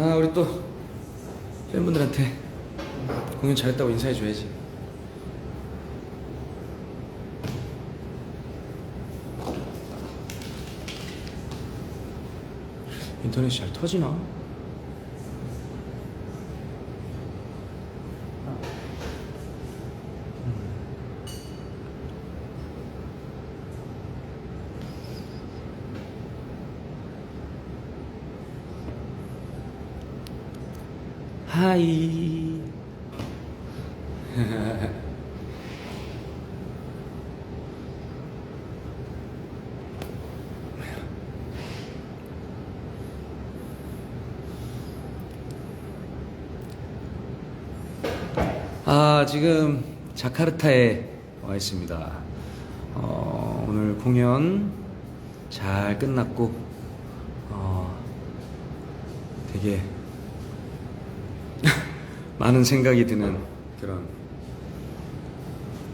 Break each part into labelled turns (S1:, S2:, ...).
S1: 아 우리 또 팬분들한테 공연 잘했다고 인사해 줘야지. 인터넷이 잘 터지나? 하이. 아, 지금 자카르타에 와 있습니다. 어, 오늘 공연 잘 끝났고, 어, 되게 많은 생각이 드는 그런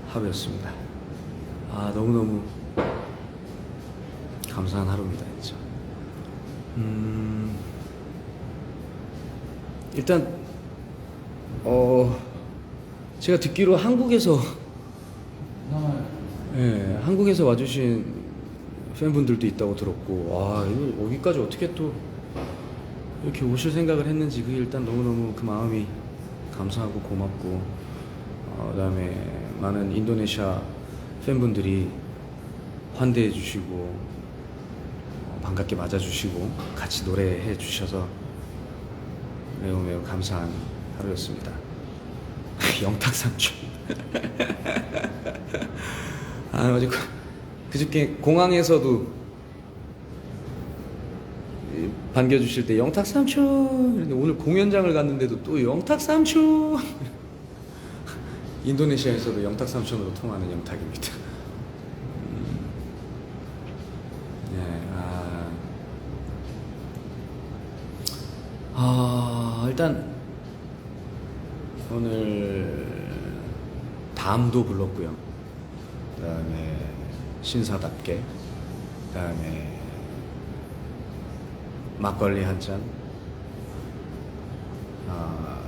S1: 하루였습니다. 아, 너무너무 감사한 하루입니다, 진짜. 음, 일단, 어, 제가 듣기로 한국에서, 예, 한국에서 와주신 팬분들도 있다고 들었고, 와, 이거 여기까지 어떻게 또 이렇게 오실 생각을 했는지 그게 일단 너무너무 그 마음이 감사하고 고맙고 어, 그다음에 많은 인도네시아 팬분들이 환대해 주시고 어, 반갑게 맞아 주시고 같이 노래해 주셔서 매우 매우 감사한 하루였습니다. 영탁삼촌. 아 어제 그- 그저께 공항에서도 이 반겨주실 때 영탁 삼촌 이랬는데 오늘 공연장을 갔는데도 또 영탁 삼촌 인도네시아에서도 영탁 삼촌으로 통하는 영탁입니다. 담도 불렀고요. 그다음에 신사답게 그다음에 막걸리 한 잔, 아,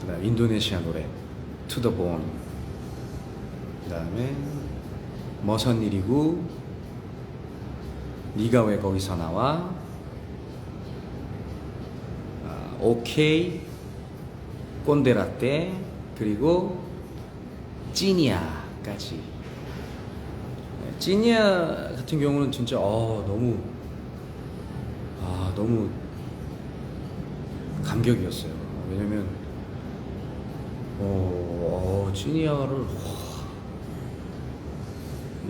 S1: 그다음 인도네시아 노래 Bone, 그다음에 머선 일이고 네가 왜 거기서 나와, 아, 오케이, 꼰대라떼 그리고 찌니아까지. 네, 찌니아 같은 경우는 진짜 어, 너무 아 너무 감격이었어요. 왜냐면 어, 어 찌니아를 와,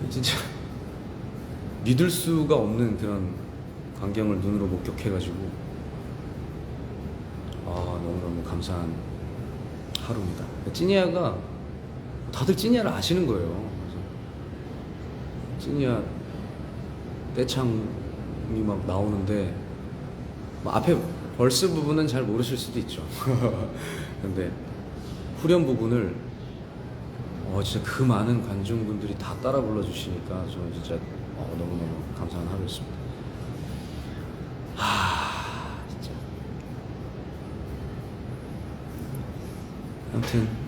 S1: 진짜 믿을 수가 없는 그런 광경을 눈으로 목격해가지고 아 너무 너무 감사한 하루입니다. 찌니아가 다들 찌니아를 아시는 거예요. 찌니아 떼창이 막 나오는데 뭐 앞에 벌스 부분은 잘 모르실 수도 있죠. 근데 후렴 부분을 어 진짜 그 많은 관중분들이 다 따라 불러주시니까 저는 진짜 어, 너무너무 감사한 하루였습니다. 하 진짜 아무튼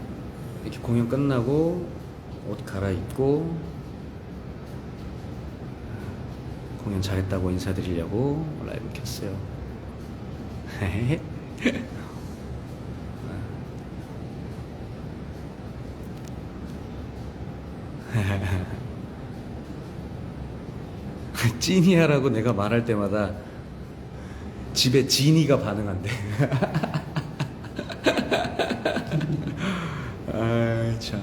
S1: 이렇게 공연 끝나고 옷 갈아입고 공연 잘했다고 인사드리려고 라이브 켰어요. 찐이야라고 내가 말할 때마다 집에 진이가 반응한대. 아 참.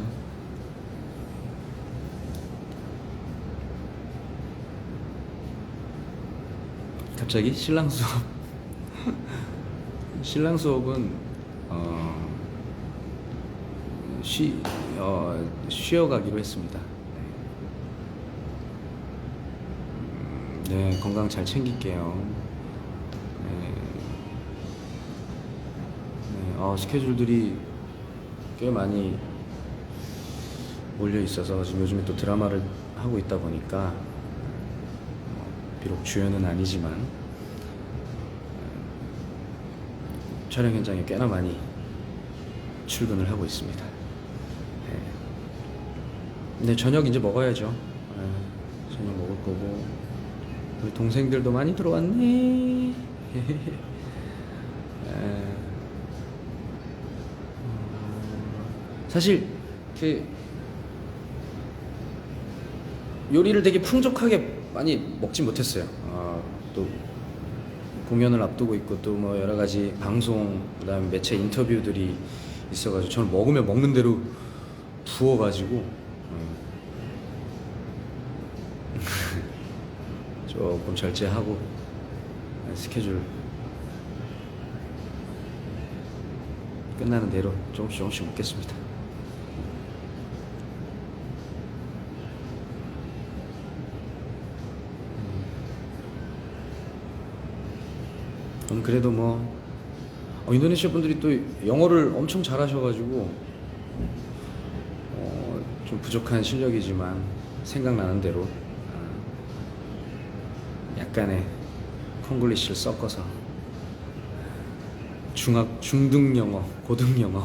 S1: 갑자기 신랑 수업 신랑 수업은 어, 쉬 어, 쉬어가기로 했습니다. 음, 네 건강 잘 챙길게요. 네, 네, 어, 스케줄들이 꽤 많이 몰려 있어서 지금 요즘에 또 드라마를 하고 있다 보니까 어, 비록 주연은 아니지만 촬영 현장에 꽤나 많이 출근을 하고 있습니다. 예. 근데 저녁 이제 먹어야죠. 예, 저녁 먹을 거고 우리 동생들도 많이 들어왔네. 예. 어, 사실 그 요리를 되게 풍족하게 많이 먹진 못했어요. 어, 또 공연을 앞두고 있고 또 뭐 여러 가지 방송 그다음에 매체 인터뷰들이 있어가지고 저는 먹으면 먹는 대로 부어가지고 음. 조금 절제하고 스케줄 끝나는 대로 조금씩 조금씩 먹겠습니다. 그래도 뭐 어, 인도네시아 분들이 또 영어를 엄청 잘하셔가지고 어, 좀 부족한 실력이지만 생각나는 대로 아, 약간의 콩글리시를 섞어서 중학 중등 영어, 고등 영어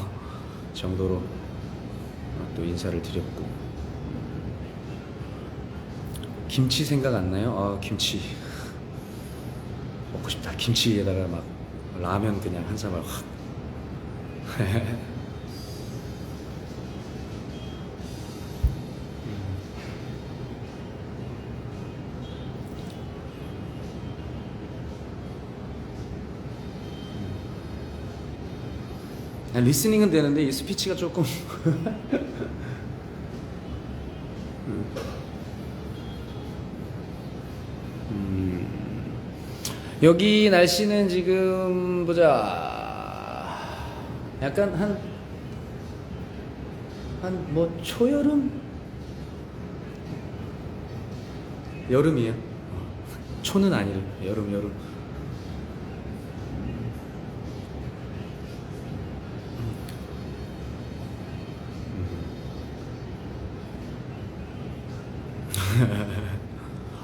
S1: 정도로 어, 또 인사를 드렸고 김치 생각 안 나요? 아 김치 먹고 싶다. 김치에다가 막 라면 그냥 한 사발 확. 아, 리스닝은 되는데 이 스피치가 조금 여기 날씨는 지금 보자. 약간 한 한 뭐 초여름? 여름이에요? 초는 아니래 여름 여름.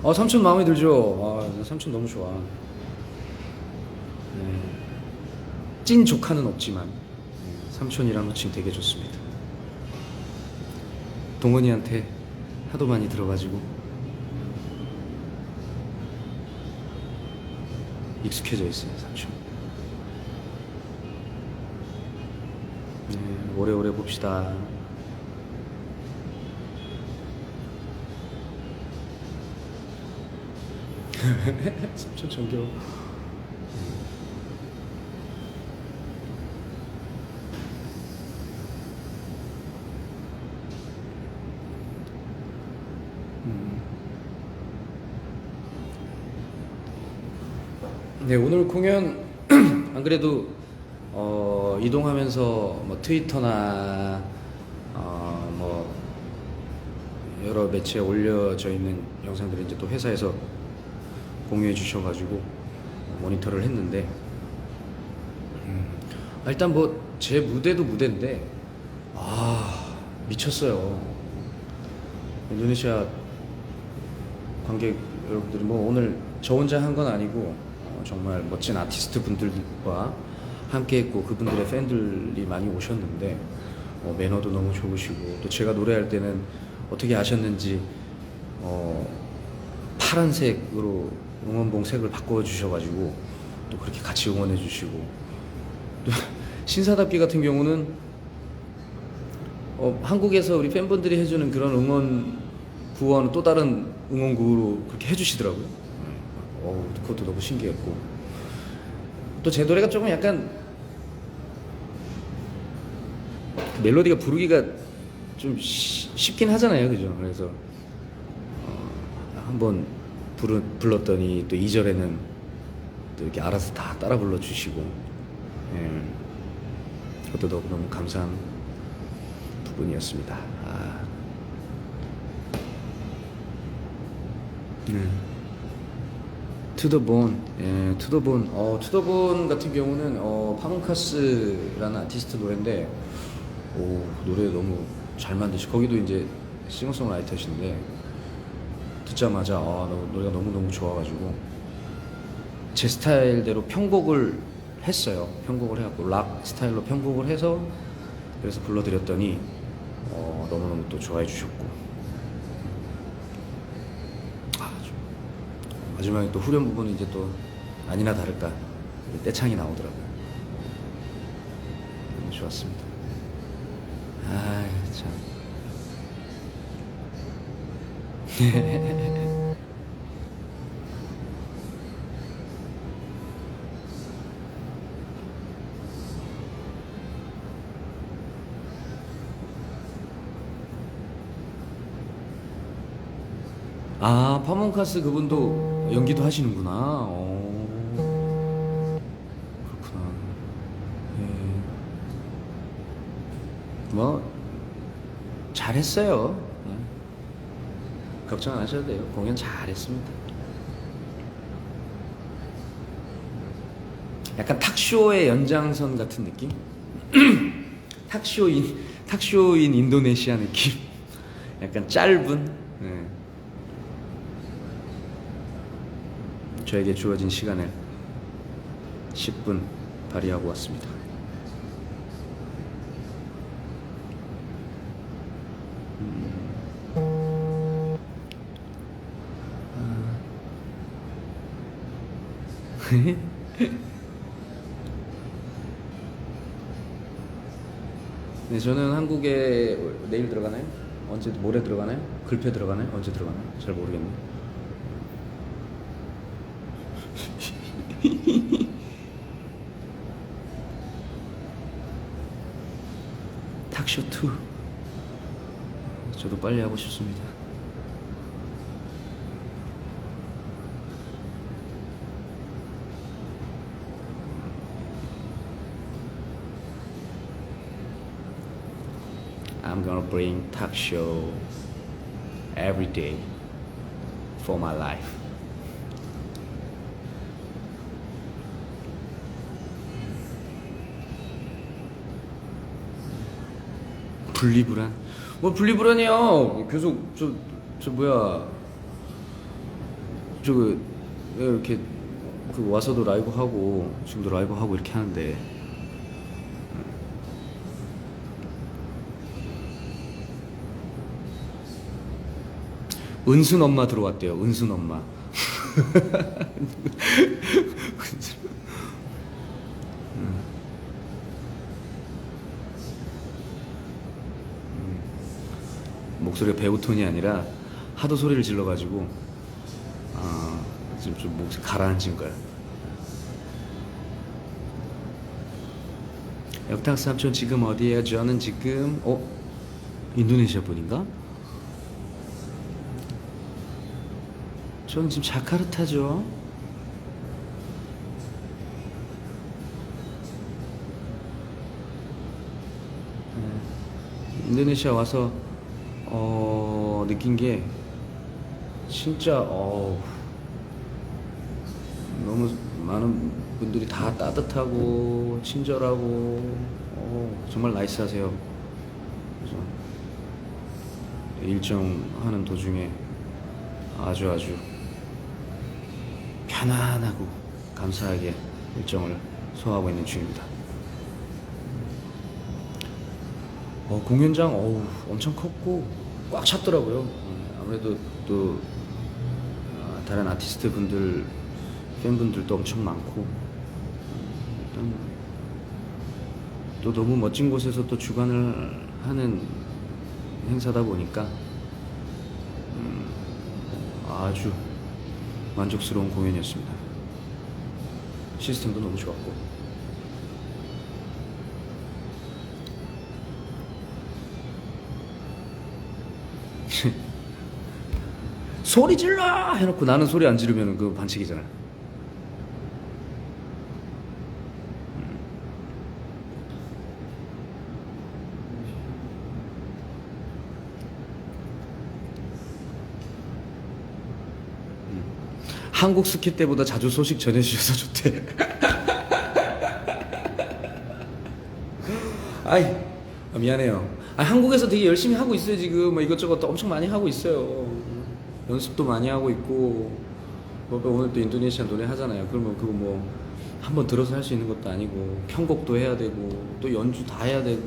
S1: 어 삼촌 마음에 들죠? 아 삼촌 너무 좋아 네. 찐 조카는 없지만 네, 삼촌이랑 호칭 되게 좋습니다. 동원이한테 하도 많이 들어가지고 익숙해져 있어요 삼촌. 네, 오래오래 봅시다. 삼촌 정겨워. 네 오늘 공연 안 그래도 어, 이동하면서 뭐 트위터나 어, 뭐 여러 매체에 올려져 있는 영상들을 이제 또 회사에서 공유해 주셔가지고 모니터를 했는데 음, 아, 일단 뭐 제 무대도 무대인데 아 미쳤어요. 인도네시아 관객 여러분들이 뭐 오늘 저 혼자 한 건 아니고 어, 정말 멋진 아티스트 분들과 함께 했고 그분들의 팬들이 많이 오셨는데 어, 매너도 너무 좋으시고 또 제가 노래할 때는 어떻게 아셨는지 어, 파란색으로 응원봉 색을 바꿔 주셔가지고 또 그렇게 같이 응원해 주시고 또 신사답기 같은 경우는 어, 한국에서 우리 팬분들이 해주는 그런 응원 구호와는 또 다른 응원 구호로 그렇게 해주시더라고요. 어, 그것도 너무 신기했고 또 제 노래가 조금 약간 그 멜로디가 부르기가 좀 쉬- 쉽긴 하잖아요, 그죠? 그래서 어, 한번 부르, 불렀더니 또 2절에는 또 이렇게 알아서 다 따라 불러주시고 예. 그것도 너무너무 감사한 부분이었습니다. 아. 네. Bone, 예, Bone. 어, Bone 같은 경우는 어, 파문카스라는 아티스트 노래인데, 오 노래 너무 잘 만드시. 거기도 이제 싱어송라이터신데 듣자마자 아, 너, 노래가 너무 너무 좋아가지고 제 스타일대로 편곡을 했어요. 편곡을 해갖고 락 스타일로 편곡을 해서 그래서 불러드렸더니 어, 너무너무 또 좋아해 주셨고 아, 좀 마지막에 또 후렴 부분이 이제 또 아니나 다를까 떼창이 나오더라고요. 너무 좋았습니다. 아 참. 아 파몬카스 그분도 연기도 하시는구나. 어. 그렇구나. 예. 뭐 잘했어요. 예. 걱정 안 하셔도 돼요. 공연 잘했습니다. 약간 탁쇼의 연장선 같은 느낌? 탁쇼인 탁쇼인 인도네시아 느낌. 약간 짧은. 예. 저에게 주어진 시간을 10분 발휘하고 왔습니다. 네, 저는 한국에 내일 들어가나요? 언제 모레 들어가나요? 글패 들어가나요? 언제 들어가나요? 잘 모르겠네. 탁쇼 2. 저도 빨리 하고 싶습니다. I'm gonna bring talk show every day for my life. 분리불안? 뭐 분리불안이요. 계속 저 저 뭐야 저그 이렇게 그 와서도 라이브 하고 지금도 라이브 하고 이렇게 하는데 은순 엄마 들어왔대요. 은순 엄마. 목소리가 배우 톤이 아니라 하도 소리를 질러가지고 아, 지금 좀 목소리 가라앉은 거야. 역탁 삼촌 지금 어디에요? 저는 지금 어 인도네시아 분인가? 저는 지금 자카르타죠. 네. 인도네시아 와서 어, 느낀 게 진짜 어, 너무 많은 분들이 다 따뜻하고 친절하고 어, 정말 나이스하세요. 그래서 일정 하는 도중에 아주 아주 편안하고 감사하게 일정을 소화하고 있는 중입니다. 어, 공연장 어우, 엄청 컸고 꽉 찼더라고요. 어, 아무래도 또 아, 다른 아티스트 분들 팬분들도 엄청 많고 어, 일단 또 너무 멋진 곳에서 또 주관을 하는 행사다 보니까 음, 아주 만족스러운 공연이었습니다. 시스템도 너무 좋았고. 소리 질러 해놓고 나는 소리 안 지르면 그 반칙이잖아. 한국 스키 때보다 자주 소식 전해주셔서 좋대. 아이 아, 미안해요. 아, 한국에서 되게 열심히 하고 있어요 지금 뭐 이것저것 또 엄청 많이 하고 있어요. 연습도 많이 하고 있고 뭐 오늘 또 인도네시아 노래 하잖아요. 그러면 그거 뭐 한번 들어서 할 수 있는 것도 아니고 편곡도 해야 되고 또 연주 다 해야 되고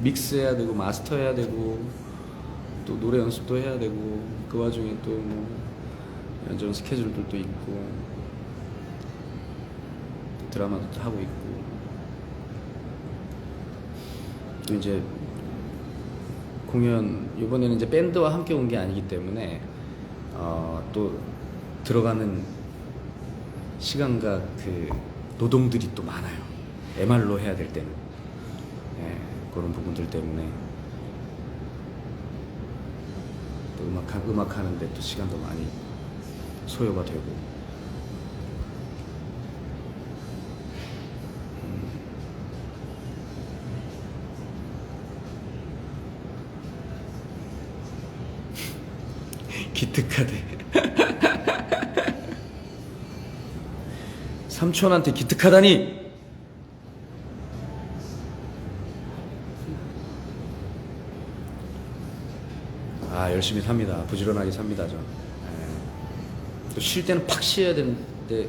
S1: 믹스해야 되고 마스터해야 되고 또 노래 연습도 해야 되고 그 와중에 또뭐 이런저런 스케줄들도 있고 드라마도 또 하고 있고 또 이제 공연 이번에는 이제 밴드와 함께 온 게 아니기 때문에 어, 또 들어가는 시간과 그 노동들이 또 많아요. MR로 해야 될 때는. 예, 그런 부분들 때문에. 또 음악 하- 음악 하는데 또 시간도 많이 소요가 되고 기특하대. 삼촌한테 기특하다니. 아 열심히 삽니다. 부지런하게 삽니다 저. 또쉴 때는 팍 쉬어야 되는데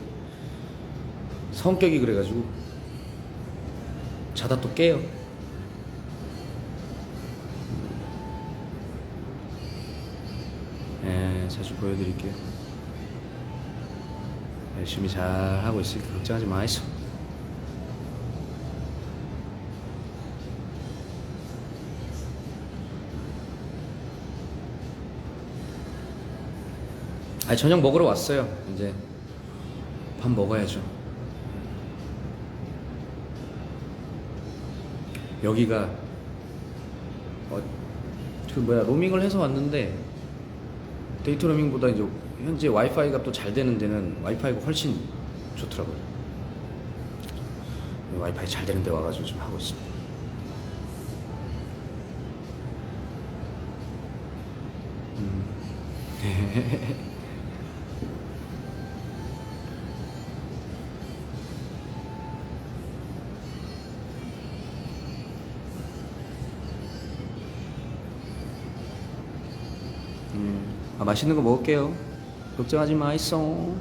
S1: 성격이 그래가지고 자다 또 깨요. 자주 보여드릴게요. 열심히 잘 하고 있으니까 걱정하지 마이소. 아 저녁 먹으러 왔어요. 이제 밥 먹어야죠. 여기가 어, 그 뭐야 로밍을 해서 왔는데 데이터 로밍보다 이제 현재 와이파이가 또 잘 되는 데는 와이파이가 훨씬 좋더라고요. 와이파이 잘 되는 데 와가지고 좀 하고 있습니다. 음. 맛있는 거 먹을게요. 걱정하지 마이소.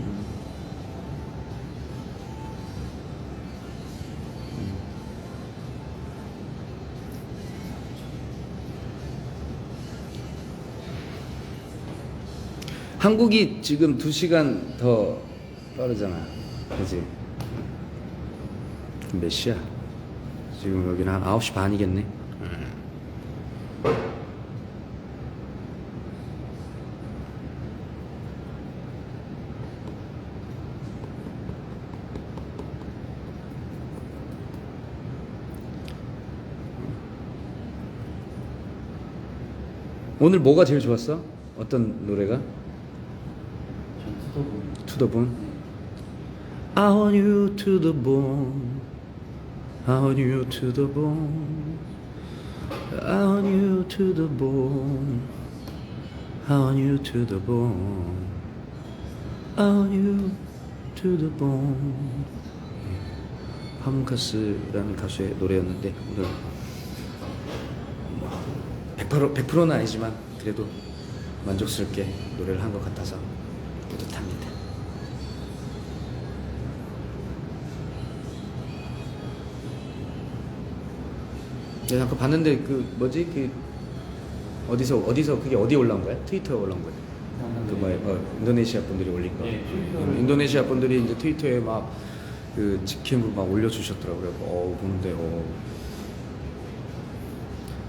S1: 음. 한국이 지금 2시간 더 빠르잖아. 그지? 몇 시야? 지금 여기는 한 9시 반이겠네. 오늘 뭐가 제일 좋았어? 어떤 노래가?
S2: 전 투더분
S1: bone. I want you to the bone. I want you to the bone. I want you to the bone. I want you to the bone. I want you to the bone. 파문카스라는 가수의 노래였는데 오늘 100% 100%는 아니지만 그래도 만족스럽게 노래를 한 것 같아서 뿌듯합니다. 내가 아까 봤는데 그 뭐지 그 어디서 어디서 그게 어디 올라온 거야? 트위터에 올라온 거야? 그 뭐야? 어, 인도네시아 분들이 올린 거. 음, 인도네시아 분들이 이제 트위터에 막 그 직캠을 막 올려주셨더라고요. 어 보는데 어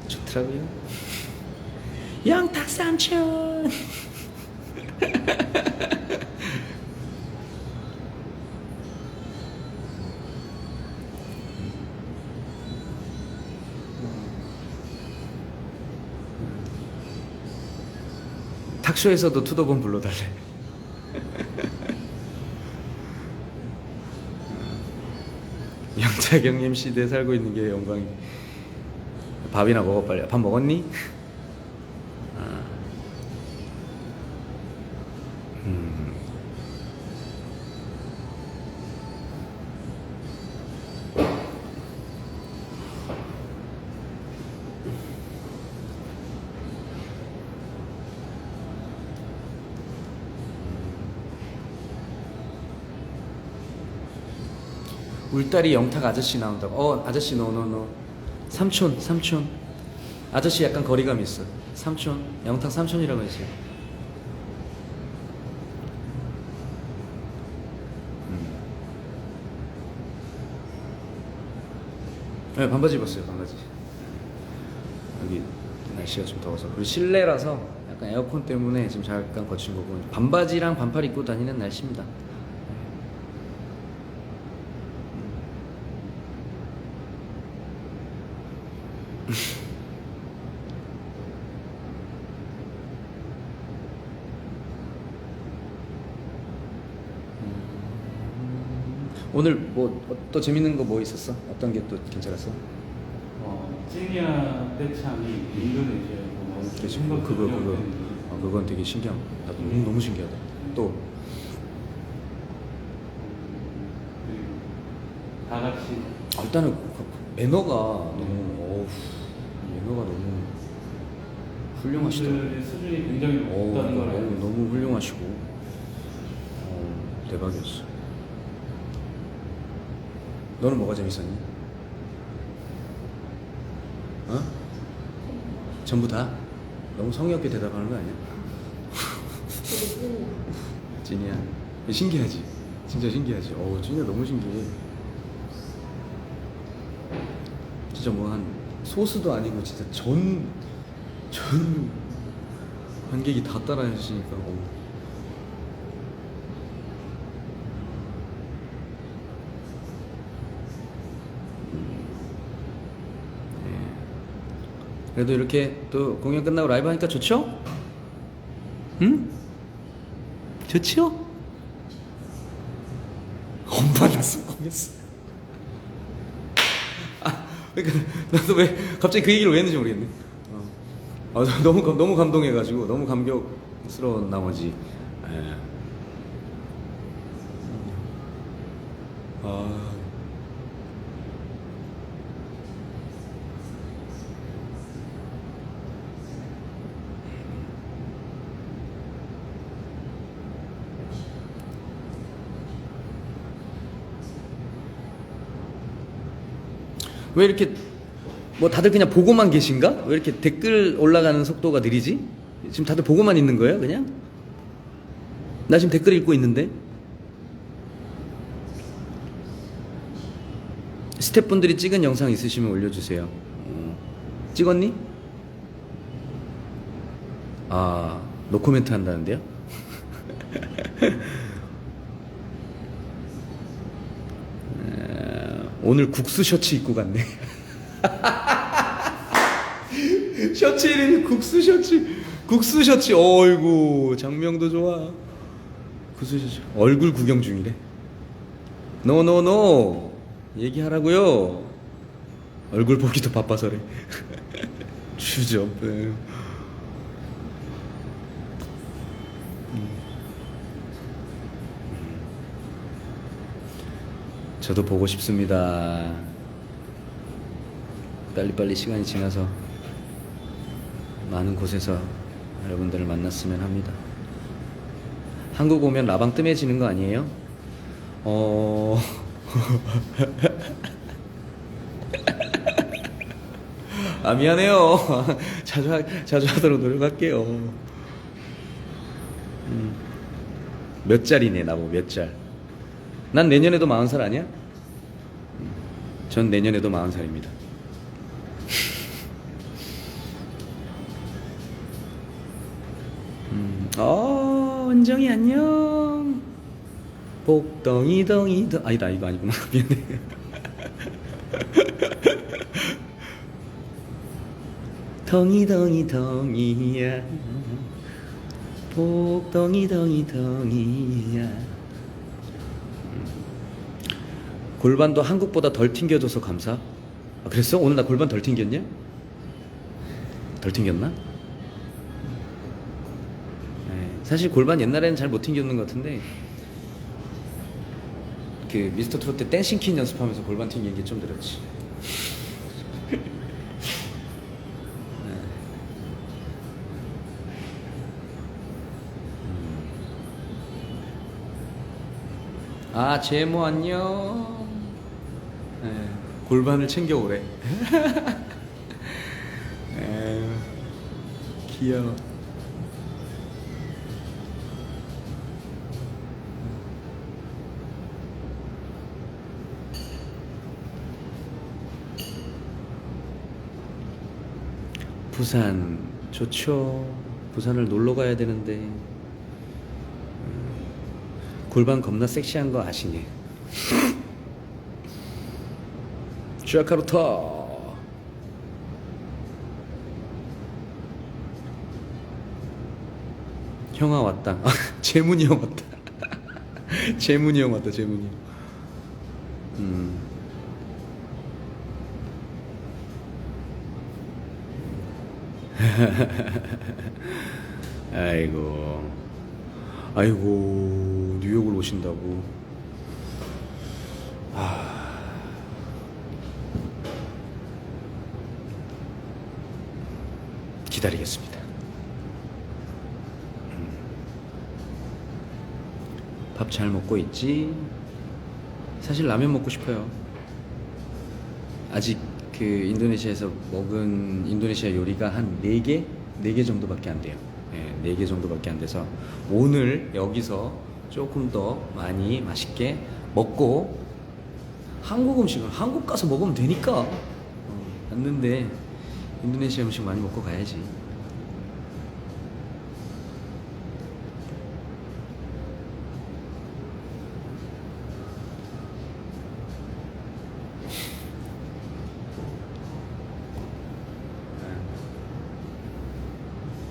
S1: 좋더라고요. 영탁 삼촌. 탁쇼에서도 투더본 불러달래. 영자경님 시대에 살고 있는 게 영광이. 밥이나 먹어 빨리. 밥 먹었니? 울다리 영탁 아저씨 나온다고. 어 아저씨 노노노. 삼촌 삼촌. 아저씨 약간 거리감 있어. 삼촌 영탁 삼촌이라고 했어요. 네, 반바지 입었어요, 반바지. 여기 날씨가 좀 더워서 그리고 실내라서 약간 에어컨 때문에 지금 잠깐 거친 거고 반바지랑 반팔 입고 다니는 날씨입니다. 오늘 뭐 또 재밌는 거 뭐 있었어? 어떤 게 또 괜찮았어?
S2: 어, 찌니아 떼창이 인도네시아에서 나온
S1: 뭐 그거 그거 아, 그건 되게 신기한 나도 너무 너무 신기하다. 또
S2: 다 같이
S1: 아, 일단은 그 매너가 너무 어우 매너가 너무.
S2: 분들의 수준이 굉장히
S1: 어,
S2: 높다는 걸 알고
S1: 너무 너무 훌륭하시고 어, 대박이었어. 너는 뭐가 재밌었니? 어? 전부 다? 너무 성의 없게 대답하는 거 아니야? 찐이야. 신기하지? 진짜 신기하지? 어우, 찐이야 너무 신기해. 진짜 뭐 한 소스도 아니고 진짜 전, 전 관객이 다 따라하시니까 어우. 그래도 이렇게 또 공연 끝나고 라이브 하니까 좋죠? 응? 좋죠? 엄마 나서 거겠어. 아, 그러니까 나도 왜 갑자기 그 얘기를 왜 했는지 모르겠네. 어. 아, 저 너무 감- 너무 감동해가지고 너무 감격스러운 나머지. 예. 아. 왜 이렇게 뭐 다들 그냥 보고만 계신가? 왜 이렇게 댓글 올라가는 속도가 느리지? 지금 다들 보고만 있는 거예요, 그냥? 나 지금 댓글 읽고 있는데. 스태프분들이 찍은 영상 있으시면 올려주세요. 어. 찍었니? 아, 노코멘트 한다는데요? 오늘 국수 셔츠 입고 갔네. 셔츠 이름이 국수 셔츠. 국수 셔츠. 어이구, 장명도 좋아. 국수 셔츠. 얼굴 구경 중이래. 노노노. 얘기하라고요. 얼굴 보기도 바빠서래. 주점. 저도 보고 싶습니다. 빨리빨리 시간이 지나서 많은 곳에서 여러분들을 만났으면 합니다. 한국 오면 라방 뜸해지는 거 아니에요? 어. 아 미안해요. 자주 하, 자주 하도록 노력할게요. 음. 몇 살이네 나보고 몇 살? 난 내년에도 마흔 살 아니야? 음. 전 내년에도 마흔 살입니다. 음. 어, 은정이 안녕. 복덩이 덩이 덩 아니다 이거 아니구나 미안해. 덩이 덩이 덩이야. 복덩이 덩이 덩이야. 골반도 한국보다 덜 튕겨줘서 감사. 아, 그랬어? 오늘 나 골반 덜 튕겼냐? 덜 튕겼나? 네, 사실 골반 옛날에는 잘 못 튕겼는 것 같은데 그 미스터 트롯 때 댄싱 퀸 연습하면서 골반 튕긴 게좀 늘었지. 네. 아 제모 안녕. 예, 골반을 챙겨오래. 에휴, 귀여워. 부산 좋죠. 부산을 놀러 가야 되는데 음, 골반 겁나 섹시한 거 아시니? 샤카루타. 형아 왔다. 재문이 형 왔다. 재문이 형 왔다. 재문이 형. 음. 아이고, 아이고 뉴욕을 오신다고. 기다리겠습니다. 밥잘 먹고 있지? 사실 라면 먹고 싶어요. 아직 그 인도네시아에서 먹은 인도네시아 요리가 한 4개? 4개 정도밖에 안 돼요. 예, 4개 정도밖에 안 돼서 오늘 여기서 조금 더 많이 맛있게 먹고 한국 음식은 한국 가서 먹으면 되니까 어, 왔는데 인도네시아 음식 많이 먹고 가야지.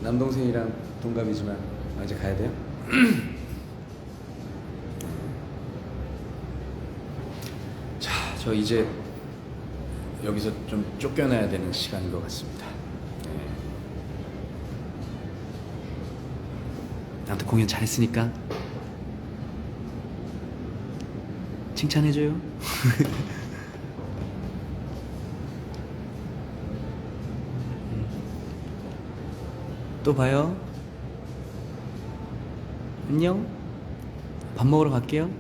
S1: 남동생이랑 동갑이지만 아, 이제 가야 돼요? 자, 저 이제 여기서 좀 쫓겨나야 되는 시간인 것 같습니다. 네. 나한테 공연 잘했으니까 칭찬해줘요. 또 봐요. 안녕. 밥 먹으러 갈게요.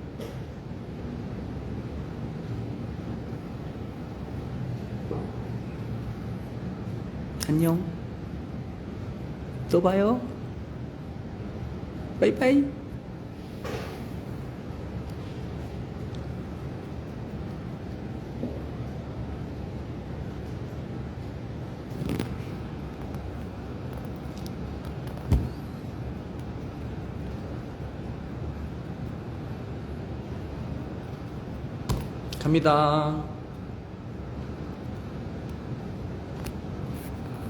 S1: 안녕. 또 봐요. 바이바이. 갑니다.